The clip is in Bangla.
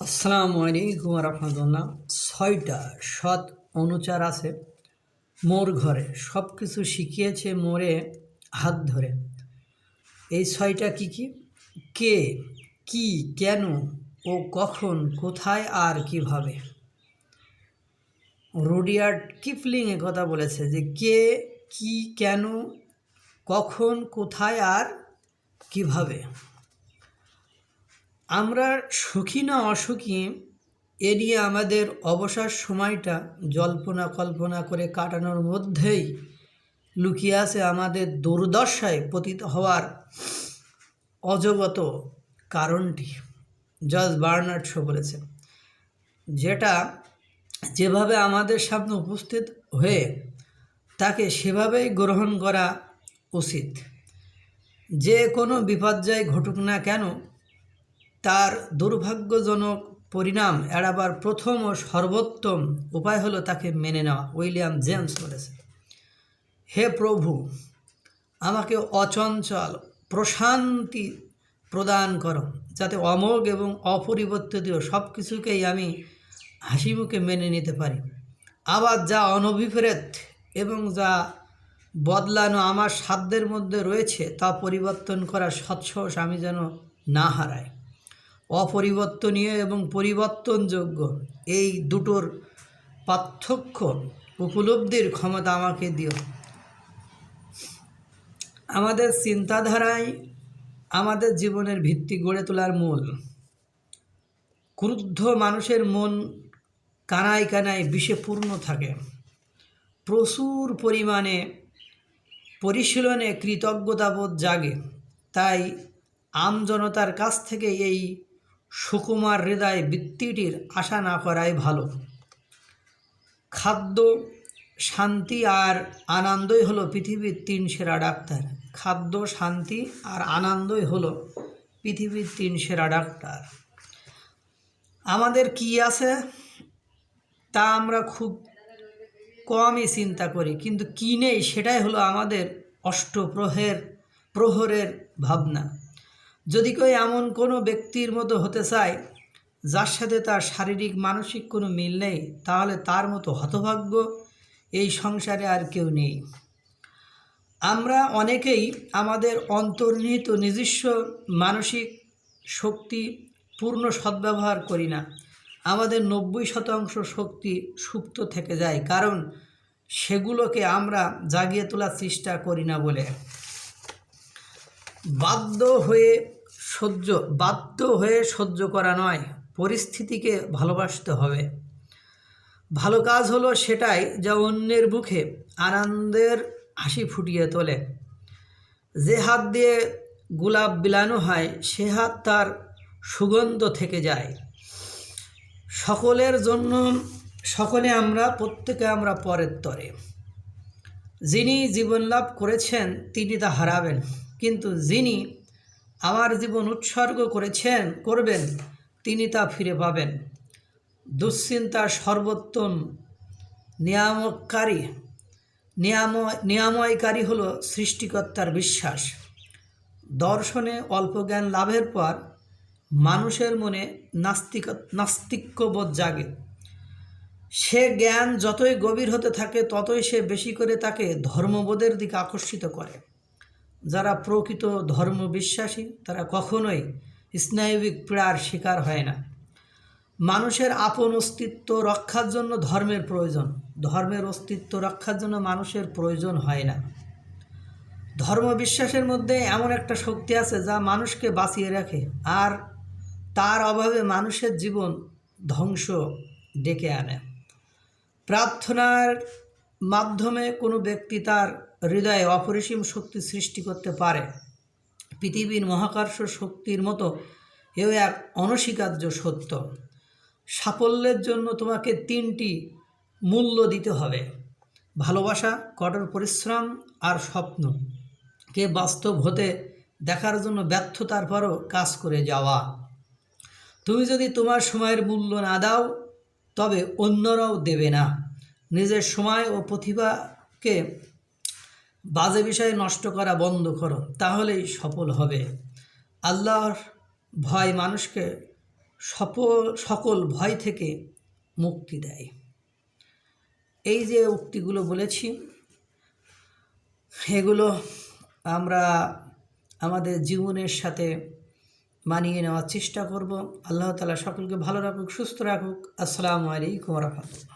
আসসালামু আলাইকুম রহমতুল্লাহ। ছয়টা সৎ অনুচার আছে। মোর ঘরে সব কিছু শিখিয়েছে মোরে হাত ধরে। এই ছয়টা কি কি? কে, কি, কেন ও কখন, কোথায় আর কীভাবে? রুডিয়ার্ড কিপলিং এ কথা বলেছে যে কে, কি, কেন, কখন, কোথায় আর কীভাবে? আমরা সুখী না অসুখী এ নিয়ে আমাদের অবসর সময়টা জল্পনা কল্পনা করে কাটানোর মধ্যেই লুকিয়ে আছে আমাদের দুর্দশায় পতিত হওয়ার অজগত কারণটি। জজ বার্নার্ড শো বলেছেন, যেটা যেভাবে আমাদের সামনে উপস্থিত হয়ে তাকে সেভাবেই গ্রহণ করা উচিত। যে কোনো বিপর্যয় ঘটুক না কেন তার দুর্ভাগ্যজনক পরিণাম এড়াবার প্রথম ও সর্বোত্তম উপায় হলো তাকে মেনে নেওয়া। উইলিয়াম জেমস বলেছে হে প্রভু, আমাকে অচঞ্চল প্রশান্তি প্রদান করো, যাতে অমোঘ এবং অপরিবর্তিত সব কিছুকেই আমি হাসি মুখে মেনে নিতে পারি। আবার যা অনভিপ্রেত এবং যা বদলানো আমার সাধ্যের মধ্যে রয়েছে, তা পরিবর্তন করার সৎসাহস আমি যেন না হারাই। অপরিবর্তনীয় এবং পরিবর্তনযোগ্য। এই দুটোর পার্থক্য উপলব্ধির ক্ষমতা আমাকে দিও। আমাদের চিন্তাধারায় আমাদের জীবনের ভিত্তি গড়ে তোলার মূল। ক্রুদ্ধ মানুষের মন কানায় কানায় বিষে পূর্ণ থাকে। প্রচুর পরিমাণে পরিশীলনে কৃতজ্ঞতাবোধ জাগে। তাই আমজনতার কাছ থেকে এই সুকুমার হৃদয় বৃত্তিটির আশা না করাই ভালো। খাদ্য, শান্তি আর আনন্দই হলো পৃথিবীর তিন সেরা ডাক্তার। খাদ্য, শান্তি আর আনন্দই হলো পৃথিবীর তিন সেরা ডাক্তার। আমাদের কি আছে? তা আমরা খুব কমই চিন্তা করি, কিন্তু কী নেই সেটাই হলো আমাদের অষ্টপ্রহের, প্রহরের ভাবনা। যদি কেউ এমন কোনো ব্যক্তির মতো হতে চায়, যার সাথে তার শারীরিক, মানসিক কোনো মিল নেই, তাহলে তার মতো হতভাগ্য এই সংসারে আর কেউ নেই। আমরা অনেকেই আমাদের অন্তর্নিহিত নিজস্ব মানসিক শক্তি পূর্ণ সদ্ব্যবহার করি না। আমাদের নব্বই শতাংশ শক্তি সুপ্ত থেকে যায়, কারণ সেগুলোকে আমরা জাগিয়ে তোলার চেষ্টা করি না বলে। বাধ্য হয়ে সহ্য, বাধ্য হয়ে সহ্য করা নয়, পরিস্থিতিকে ভালোবাসতে হবে। ভালো কাজ হলো সেটাই যা অন্যের মুখে আনন্দের হাসি ফুটিয়ে তোলে। যে হাত দিয়ে গোলাপ বিলানো হয়, সে হাত তার সুগন্ধ থেকে যায়। সকলের জন্য, সকলে আমরা, প্রত্যেকে আমরা পরের তরে। যিনি জীবন লাভ করেছেন, তিনি তা হারাবেন। কিন্তু যিনি আমার জীবন উৎসর্গ করেছেন, করবেন, তিনি তা ফিরে পাবেন। দুশ্চিন্তা সর্বোত্তম নিয়ামককারী। নিয়াময় নিয়াময়কারী হল সৃষ্টিকর্তার বিশ্বাস। দর্শনে অল্প জ্ঞান লাভের পর মানুষের মনে নাস্তিক, নাস্তিক্যবোধ জাগে। সে জ্ঞান যতই গভীর হতে থাকে, ততই সে বেশি করে তাকে ধর্মবোধের দিকে আকর্ষিত করে। যারা প্রকৃত ধর্ম বিশ্বাসী তারা কখনোই স্নায়বিক পীড়ার শিকার হয় না। মানুষের আপন অস্তিত্ব রক্ষার জন্য ধর্মের প্রয়োজন। ধর্মের অস্তিত্ব রক্ষার জন্য মানুষের প্রয়োজন হয় না। ধর্ম বিশ্বাসের মধ্যে এমন একটা শক্তি আছে যা মানুষকে বাঁচিয়ে রাখে আর তার অভাবে মানুষের জীবন ধ্বংস ডেকে আনে। প্রার্থনার মাধ্যমে কোনো ব্যক্তি তার হৃদয়ে অপরিসীম শক্তি সৃষ্টি করতে পারে। পৃথিবীর মহাকর্ষ শক্তির মতো এও এক অনস্বীকার্য সত্য। সাফল্যের জন্য তোমাকে তিনটি মূল্য দিতে হবে। ভালোবাসা, কঠোর পরিশ্রম আর স্বপ্ন। কে বাস্তব হতে দেখার জন্য ব্যর্থতার পরও কাজ করে যাওয়া। তুমি যদি তোমার সময়ের মূল্য না দাও, তবে অন্যরাও দেবে না। নিজের সময় ও প্রতিভাকে বাজে বিষয়ে নষ্ট করা বন্ধ করো, তাহলেই সফল হবে। আল্লাহর ভয় মানুষকে সফল সকল ভয় থেকে মুক্তি দেয়। এই যে উক্তিগুলো বলেছি, এগুলো আমরা আমাদের জীবনের সাথে মানিয়ে নেওয়ার চেষ্টা করব। আল্লাহ তালা সকলকে ভালো রাখুক, সুস্থ রাখুক। আসসালামু আলাইকুম রহমতুল্লাহ।